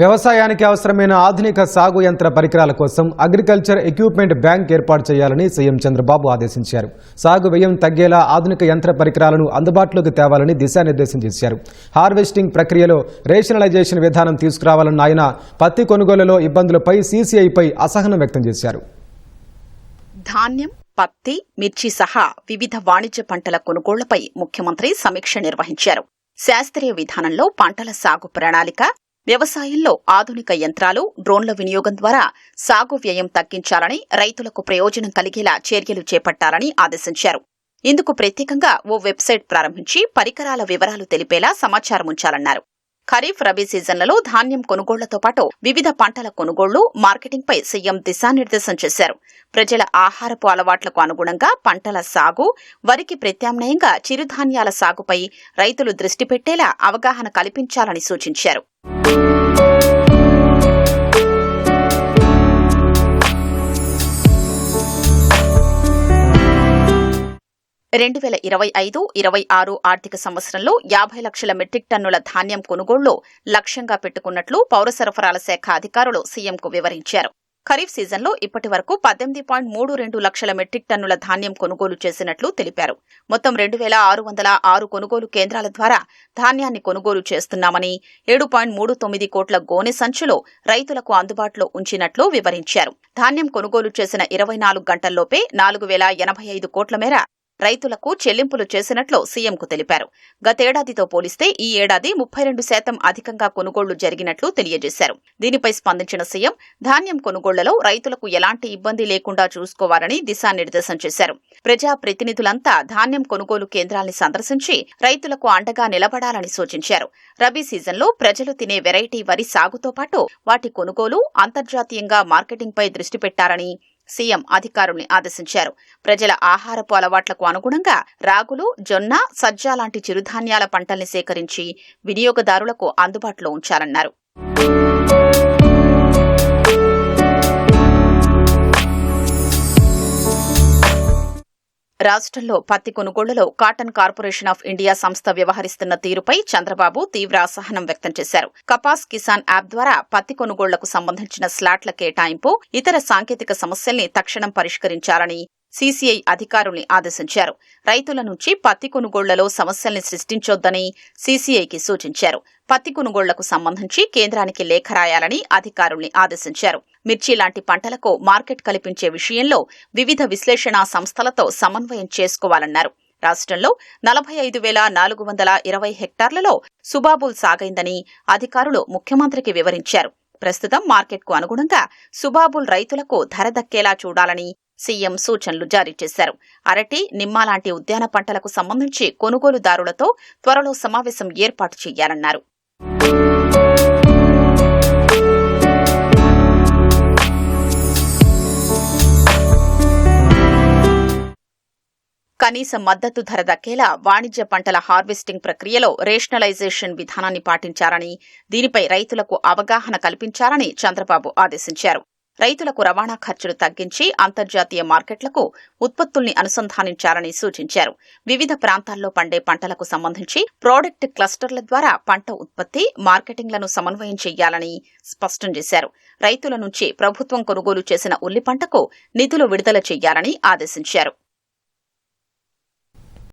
వ్యవసాయానికి అవసరమైన ఆధునిక సాగు యంత్ర పరికరాల కోసం అగ్రికల్చర్ ఎక్విప్మెంట్ బ్యాంక్ ఏర్పాటు చేయాలని సీఎం చంద్రబాబు ఆదేశించారు. సాగు వ్యయం తగ్గేలా ఆధునిక యంత్ర పరికరాలను అందుబాటులోకి తేవాలని దిశానిర్దేశం చేశారు. హార్వెస్టింగ్ ప్రక్రియలో రేషనలైజేషన్ విధానం తీసుకురావాలన్న ఆయన పత్తి కొనుగోలులో ఇబ్బందులపై సీసీఐపై అసహనం వ్యక్తం చేశారు. ధాన్యం పత్తి మిర్చి సహా వివిధ వాణిజ్య పంటల కొనుగోళ్ళపై ముఖ్యమంత్రి సమీక్ష నిర్వహించారు. శాస్త్రీయ విధానంలో పంటల సాగు ప్రణాళిక వ్యవసాయంలో ఆధునిక యంత్రాలు డ్రోన్ల వినియోగం ద్వారా సాగు వ్యయం తగ్గించాలని రైతులకు ప్రయోజనం కలిగేలా చర్యలు చేపట్టాలని ఆదేశించారు. ఇందుకు ప్రత్యేకంగా ఓ వెబ్సైట్ ప్రారంభించి పరికరాల వివరాలు తెలిపేలా సమాచారం ఉంచాలన్నారు. ఖరీఫ్ రబీ సీజన్లలో ధాన్యం కొనుగోళ్ళతో పాటు వివిధ పంటల కొనుగోళ్ళు మార్కెటింగ్పై సీఎం దిశానిర్దేశం చేశారు. ప్రజల ఆహారపు అలవాట్లకు అనుగుణంగా పంటల సాగు వరికి ప్రత్యామ్నాయంగా చిరుధాన్యాల సాగుపై రైతులు దృష్టి పెట్టేలా అవగాహన కల్పించాలని సూచించారు. రెండు వేల ఇరవై ఐదు ఇరవై ఆరు ఆర్థిక సంవత్సరంలో యాభై లక్షల మెట్రిక్ టన్నుల ధాన్యం కొనుగోళ్ళు లక్ష్యంగా పెట్టుకున్నట్లు పౌర సరఫరాల శాఖ అధికారులు సీఎంకు వివరించారు. ఖరీఫ్ సీజన్లో ఇప్పటి వరకు పద్దెనిమిది పాయింట్ మూడు రెండు లక్షల మెట్రిక్ టన్నుల ధాన్యం కొనుగోలు చేసినట్లు తెలిపారు. మొత్తం రెండు వేల ఆరు వందల ఆరు కొనుగోలు కేంద్రాల ద్వారా ధాన్యాన్ని కొనుగోలు చేస్తున్నామని ఏడు పాయింట్ మూడు తొమ్మిది కోట్ల గోనె సంచులో రైతులకు అందుబాటులో ఉంచినట్లు వివరించారు. ధాన్యం కొనుగోలు చేసిన ఇరవై నాలుగు గంటల్లోపే నాలుగు వేల ఎనభై ఐదు కోట్ల మేర రైతులకు చెల్లింపులు చేసినట్లు సీఎంకు తెలిపారు. గతేడాదితో పోలిస్తే ఈ ఏడాది ముప్పై రెండు శాతం అధికంగా కొనుగోళ్ళు జరిగినట్లు తెలియజేశారు. దీనిపై స్పందించిన సీఎం ధాన్యం కొనుగోళ్ళలో రైతులకు ఎలాంటి ఇబ్బంది లేకుండా చూసుకోవాలని దిశానిర్దేశం చేశారు. ప్రజా ప్రతినిధులంతా ధాన్యం కొనుగోలు కేంద్రాల్ని సందర్శించి రైతులకు అండగా నిలబడాలని సూచించారు. రబీ సీజన్లో ప్రజలు తినే వెరైటీ వరి సాగుతో పాటు వాటి కొనుగోలు అంతర్జాతీయంగా మార్కెటింగ్పై దృష్టి పెట్టారని సీఎం అధికారుల్ని ఆదేశించారు. ప్రజల ఆహారపు అలవాట్లకు అనుగుణంగా రాగులు జొన్న సజ్జ లాంటి చిరుధాన్యాల పంటల్ని సేకరించి వినియోగదారులకు అందుబాటులో ఉంచాలన్నారు. రాష్ట్రంలో పత్తి కొనుగోళ్ళలో కాటన్ కార్పొరేషన్ ఆఫ్ ఇండియా సంస్థ వ్యవహరిస్తున్న తీరుపై చంద్రబాబు తీవ్ర అసహనం వ్యక్తం చేశారు. కపాస్ కిసాన్ యాప్ ద్వారా పత్తి కొనుగోళ్ళకు సంబంధించిన స్లాట్ల కేటాయింపు ఇతర సాంకేతిక సమస్యల్ని తక్షణం పరిష్కరించాలని సీసీఐ అధికారుల్ని ఆదేశించారు. రైతుల నుంచి పత్తి కొనుగోళ్ళలో సమస్యల్ని సృష్టించొద్దని సీసీఐకి సూచించారు. పత్తి కొనుగోళ్ళకు సంబంధించి కేంద్రానికి లేఖ రాయాలని అధికారుల్ని ఆదేశించారు. మిర్చి లాంటి పంటలకు మార్కెట్ కల్పించే విషయంలో వివిధ విశ్లేషణా సంస్థలతో సమన్వయం చేసుకోవాలన్నారు. రాష్ట్రంలో నలభై ఐదు వేల నాలుగు వందల ఇరవై హెక్టార్లలో సుబాబుల్ సాగైందని అధికారులు ముఖ్యమంత్రికి వివరించారు. ప్రస్తుతం మార్కెట్కు అనుగుణంగా సుబాబుల్ రైతులకు ధర దక్కేలా చూడాలని సీఎం సూచనలు జారీ చేశారు. అరటి నిమ్మ లాంటి ఉద్యాన పంటలకు సంబంధించి కొనుగోలుదారులతో త్వరలో సమావేశం ఏర్పాటు చేయాలన్నారు. కనీస మద్దతు ధర దక్కేలా వాణిజ్య పంటల హార్వెస్టింగ్ ప్రక్రియలో రేషనలైజేషన్ విధానాన్ని పాటించారని దీనిపై రైతులకు అవగాహన కల్పించాలని చంద్రబాబు ఆదేశించారు. రైతులకు రవాణా ఖర్చులు తగ్గించి అంతర్జాతీయ మార్కెట్లకు ఉత్పత్తుల్ని అనుసంధానించాలని సూచించారు. వివిధ ప్రాంతాల్లో పండే పంటలకు సంబంధించి ప్రోడక్ట్ క్లస్టర్ల ద్వారా పంట ఉత్పత్తి మార్కెటింగ్లను సమన్వయం చేయాలని స్పష్టం చేశారు. రైతుల నుంచి ప్రభుత్వం కొనుగోలు చేసిన ఉల్లి పంటకు నిధులు విడుదల చేయాలని ఆదేశించారు.